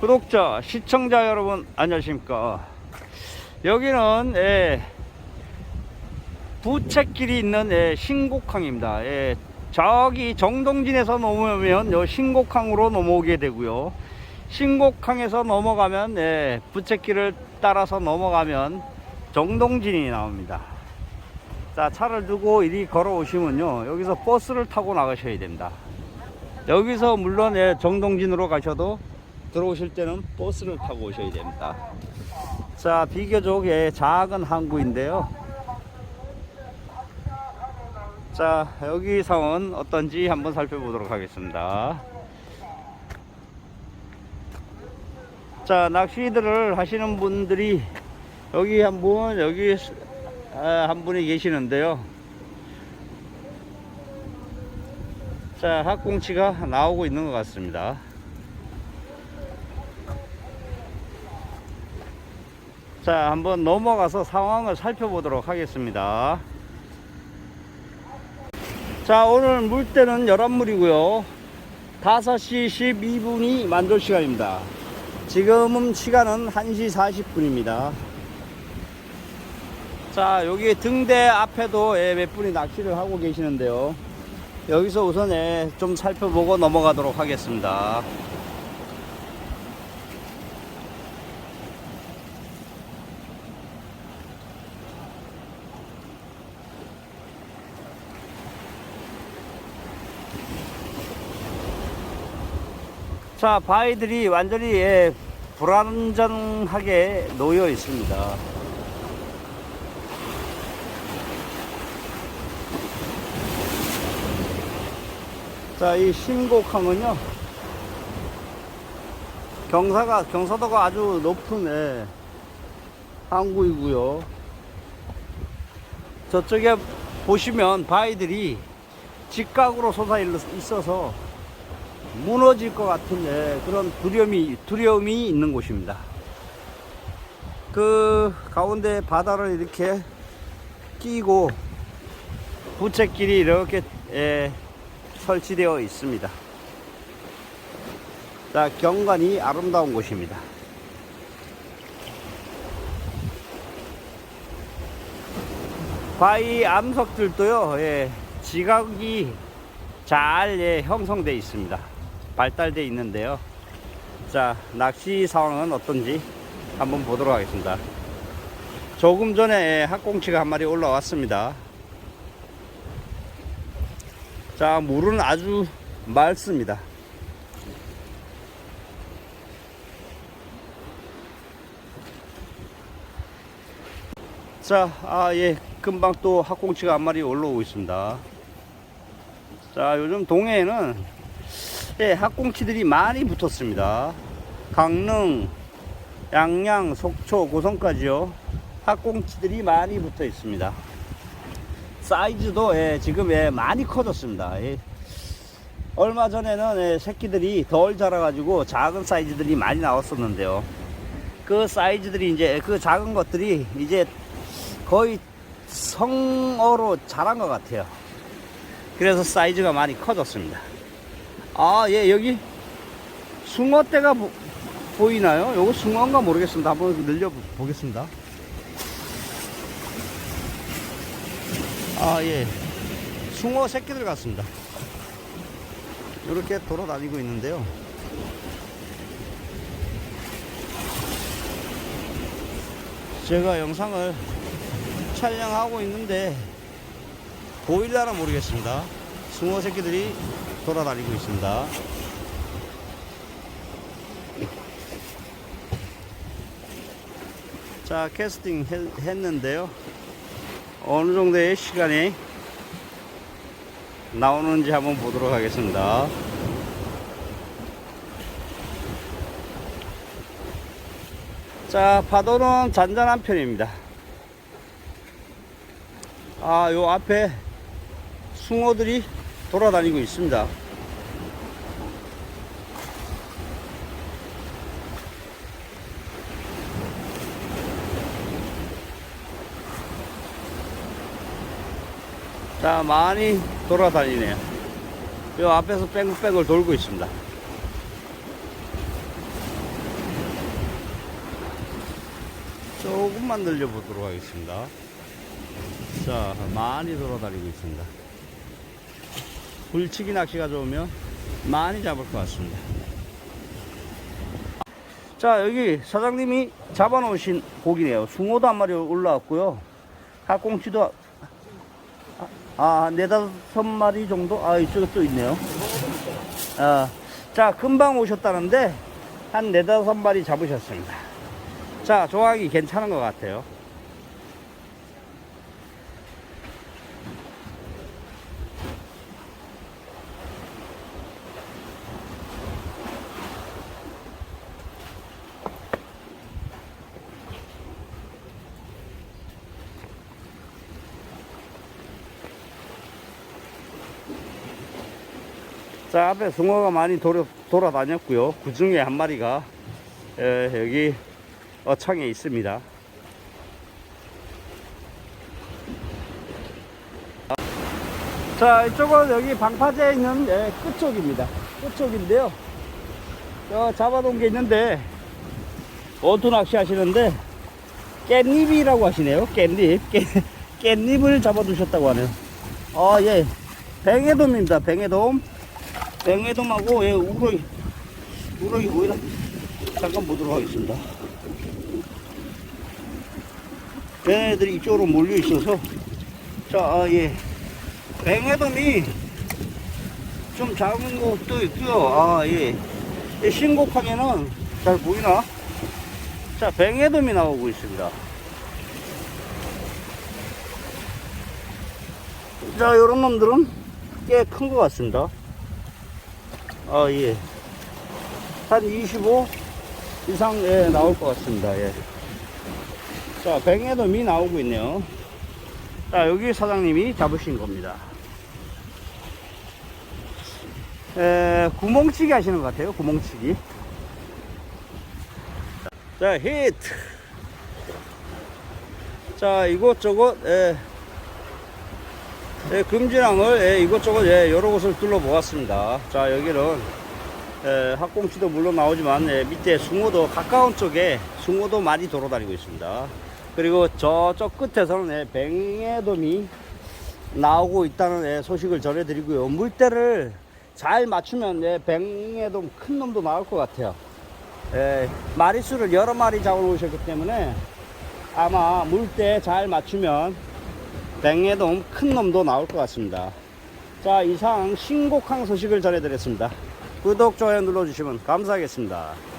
구독자, 시청자 여러분 안녕하십니까? 여기는 예, 부채길이 있는 예, 신곡항입니다. 예, 저기 정동진에서 넘어오면 요 신곡항으로 넘어오게 되고요. 신곡항에서 넘어가면 예, 부채길을 따라서 넘어가면 정동진이 나옵니다. 자 차를 두고 이리 걸어오시면요 여기서 버스를 타고 나가셔야 됩니다. 여기서 물론 예, 정동진으로 가셔도 들어오실 때는 버스를 타고 오셔야 됩니다. 자, 비교적 예, 작은 항구인데요. 자, 여기 상은 어떤지 한번 살펴보도록 하겠습니다. 자, 낚시들을 하시는 분들이 여기 한 분, 여기 아, 한 분이 계시는데요. 자, 학꽁치가 나오고 있는 것 같습니다. 자, 한번 넘어가서 상황을 살펴보도록 하겠습니다. 자, 오늘 물때는 11물이고요. 5시 12분이 만돌 시간입니다. 지금은 시간은 1시 40분입니다. 자, 여기 등대 앞에도 예, 몇 분이 낚시를 하고 계시는데요. 여기서 우선 예, 좀 살펴보고 넘어가도록 하겠습니다. 자, 바위들이 완전히 예, 불안전하게 놓여 있습니다. 자, 이 신곡항은요, 경사가, 경사도가 아주 높은 예, 항구이고요. 저쪽에 보시면 바위들이 직각으로 솟아 있어서 무너질 것 같은 예, 그런 두려움이, 두려움이 있는 곳입니다. 그 가운데 바다를 이렇게 끼고 부채길이 이렇게 예, 설치되어 있습니다. 자, 경관이 아름다운 곳입니다. 바위 암석들도요, 예, 지각이 잘 예, 형성되어 있습니다. 발달되어 있는데요. 자, 낚시 상황은 어떤지 한번 보도록 하겠습니다. 조금 전에 예, 학꽁치가 한 마리 올라왔습니다. 자, 물은 아주 맑습니다. 자, 아, 예, 금방 또 학꽁치가 한 마리 올라오고 있습니다. 자, 요즘 동해에는 예, 학꽁치들이 많이 붙었습니다. 강릉, 양양, 속초, 고성까지요. 학꽁치들이 많이 붙어 있습니다. 사이즈도 예, 지금 예, 많이 커졌습니다. 예. 얼마 전에는 예, 새끼들이 덜 자라가지고 작은 사이즈들이 많이 나왔었는데요. 그 사이즈들이 이제 그 작은 것들이 이제 거의 성어로 자란 것 같아요. 그래서 사이즈가 많이 커졌습니다. 아, 예, 여기 숭어떼가 보, 보이나요? 요거 숭어인가 모르겠습니다. 한번 늘려 보겠습니다. 아, 예. 숭어 새끼들 같습니다. 이렇게 돌아다니고 있는데요. 제가 영상을 촬영하고 있는데 보일라나 모르겠습니다. 숭어 새끼들이 돌아다니고 있습니다. 자, 캐스팅 했, 했는데요. 어느 정도의 시간이 나오는지 한번 보도록 하겠습니다. 자, 파도는 잔잔한 편입니다. 아, 요 앞에 숭어들이 돌아다니고 있습니다. 자, 많이 돌아다니네요. 요 앞에서 뺑글뺑글 돌고 있습니다. 조금만 늘려보도록 하겠습니다. 자, 많이 돌아다니고 있습니다. 불치기 낚시가 좋으면 많이 잡을 것 같습니다. 자, 여기 사장님이 잡아놓으신 고기네요. 숭어도 한 마리 올라왔고요. 학꽁치도 아, 네다섯 마리 정도? 아, 이쪽에 또 있네요. 아, 자, 금방 오셨다는데, 한 네다섯 마리 잡으셨습니다. 자, 조항이 괜찮은 것 같아요. 자, 앞에 숭어가 많이 돌아, 돌아다녔고요. 그 중에 한 마리가 에, 여기 어창에 있습니다. 자, 이쪽은 여기 방파제에 있는 예, 끝쪽입니다. 끝쪽인데요. 저 잡아놓은 게 있는데, 원투 낚시 하시는데, 깻잎이라고 하시네요. 깻잎. 깻, 깻잎을 잡아두셨다고 하네요. 아, 예. 뱅에돔입니다. 뱅에돔. 뱅에돔하고, 예, 우럭이, 우럭이 보이나? 잠깐 보도록 하겠습니다. 얘네들이 이쪽으로 몰려 있어서, 자, 아, 예. 뱅에돔이 좀 작은 것도 있고요. 아, 예. 이 신곡하게는 잘 보이나? 자, 뱅에돔이 나오고 있습니다. 자, 요런 놈들은 꽤 큰 것 같습니다. 아, 예. 한 25 이상, 예, 나올 것 같습니다. 예. 자, 뱅에돔이 나오고 있네요. 자, 여기 사장님이 잡으신 겁니다. 에, 구멍치기 하시는 것 같아요. 구멍치기. 자, 히트. 자, 이곳저곳, 에, 에, 금지랑을 에, 이곳저곳 예, 여러 곳을 둘러보았습니다. 자, 여기는 에, 학꽁치도 물론 나오지만 에, 밑에 숭어도 가까운 쪽에 숭어도 많이 돌아다니고 있습니다. 그리고 저쪽 끝에서는 예, 뱅에돔이 나오고 있다는 예, 소식을 전해드리고요. 물때를 잘 맞추면 예, 뱅에돔 큰 놈도 나올 것 같아요. 예, 마리수를 여러 마리 잡아놓으셨기 때문에 아마 물때 잘 맞추면 뱅에돔 큰 놈도 나올 것 같습니다. 자, 이상 신곡항 소식을 전해드렸습니다. 구독, 좋아요 눌러주시면 감사하겠습니다.